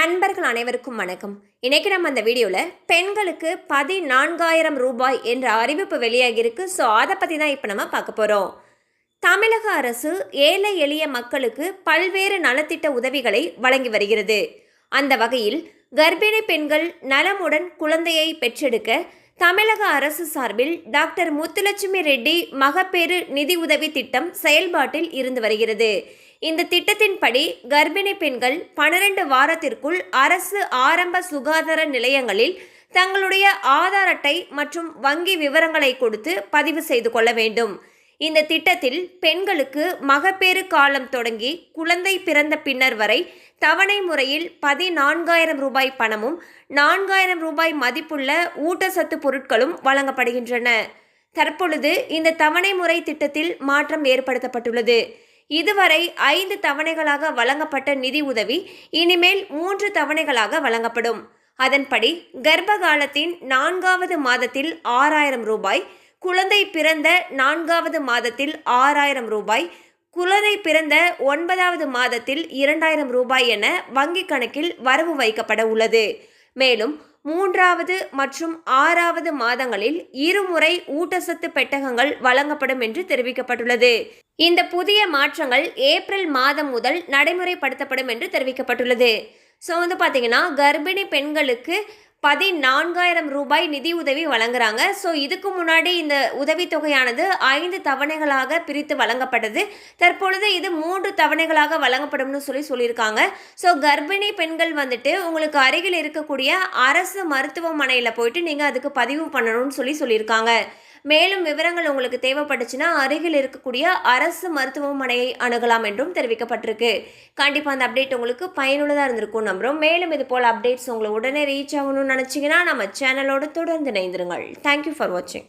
நண்பர்கள் அனைவருக்கும் வணக்கம். இன்றைக்கி நம்ம அந்த வீடியோவில் பெண்களுக்கு பதினான்காயிரம் ரூபாய் என்ற அறிவிப்பு வெளியாகியிருக்கு. ஸோ அதை பற்றி தான் இப்போ நம்ம பார்க்க போகிறோம் தமிழக அரசு ஏழை எளிய மக்களுக்கு பல்வேறு நலத்திட்ட உதவிகளை வழங்கி வருகிறது. அந்த வகையில் கர்ப்பிணி பெண்கள் நலமுடன் குழந்தையை பெற்றெடுக்க தமிழக அரசு சார்பில் டாக்டர் முத்துலட்சுமி ரெட்டி மகப்பேறு நிதி உதவி திட்டம் செயல்பாட்டில் இருந்து வருகிறது. இந்த திட்டத்தின்படி கர்ப்பிணி பெண்கள் பன்னிரண்டு வாரத்திற்குள் அரசு ஆரம்ப சுகாதார நிலையங்களில் தங்களுடைய ஆதார் அட்டை மற்றும் வங்கி விவரங்களை கொடுத்து பதிவு செய்து கொள்ள வேண்டும். இந்த திட்டத்தில் பெண்களுக்கு மகப்பேறு காலம் தொடங்கி குழந்தை பிறந்த பின்னர் வரை தவணை முறையில் பதினான்காயிரம் ரூபாய் பணமும் நான்காயிரம் ரூபாய் மதிப்புள்ள ஊட்டச்சத்து பொருட்களும் வழங்கப்படுகின்றன. தற்பொழுது இந்த தவணை முறை திட்டத்தில் மாற்றம் ஏற்படுத்தப்பட்டுள்ளது. இதுவரை ஐந்து தவணைகளாக வழங்கப்பட்ட நிதி உதவி இனிமேல் மூன்று தவணைகளாக வழங்கப்படும். அதன்படி கர்ப்ப காலத்தின் நான்காவது மாதத்தில் ஆறாயிரம் ரூபாய் குழந்தை பிறந்த நான்காவது மாதத்தில் ஆறாயிரம் ரூபாய் குழந்தை பிறந்த ஒன்பதாவது மாதத்தில் இரண்டாயிரம் ரூபாய் என வங்கிக் கணக்கில் வரவு வைக்கப்பட உள்ளது. மேலும் மூன்றாவது மற்றும் ஆறாவது மாதங்களில் இருமுறை ஊட்டச்சத்து பெட்டகங்கள் வழங்கப்படும் என்று தெரிவிக்கப்பட்டுள்ளது. இந்த புதிய மாற்றங்கள் ஏப்ரல் மாதம் முதல் நடைமுறைப்படுத்தப்படும் என்று தெரிவிக்கப்பட்டுள்ளது. ஸோ வந்து பார்த்தீங்கன்னா கர்ப்பிணி பெண்களுக்கு பதினான்காயிரம் ரூபாய் நிதி உதவி வழங்குறாங்க. ஸோ இதுக்கு முன்னாடி இந்த உதவித்தொகையானது ஐந்து தவணைகளாக பிரித்து வழங்கப்பட்டது. தற்பொழுது இது மூன்று தவணைகளாக வழங்கப்படும்னு சொல்லி சொல்லியிருக்காங்க. ஸோ கர்ப்பிணி பெண்கள் வந்துட்டு உங்களுக்கு அருகில் இருக்கக்கூடிய அரசு மருத்துவமனையில் போயிட்டு நீங்கள் அதுக்கு பதிவு பண்ணணும்னு சொல்லி சொல்லியிருக்காங்க. மேலும் விவரங்கள் உங்களுக்கு தேவைப்பட்டுச்சுன்னா அருகில் இருக்கக்கூடிய அரசு மருத்துவமனையை அணுகலாம் என்றும் தெரிவிக்கப்பட்டிருக்கு. கண்டிப்பாக அந்த அப்டேட் உங்களுக்கு பயனுள்ளதாக இருந்திருக்கும் நம்புகிறோம் மேலும் இது போல் அப்டேட்ஸ் உங்களை உடனே ரீச் ஆகணும்னு நினச்சிங்கன்னா நம்ம சேனலோடு தொடர்ந்து இணைந்திருங்கள். தேங்க்யூ ஃபார் வாட்சிங்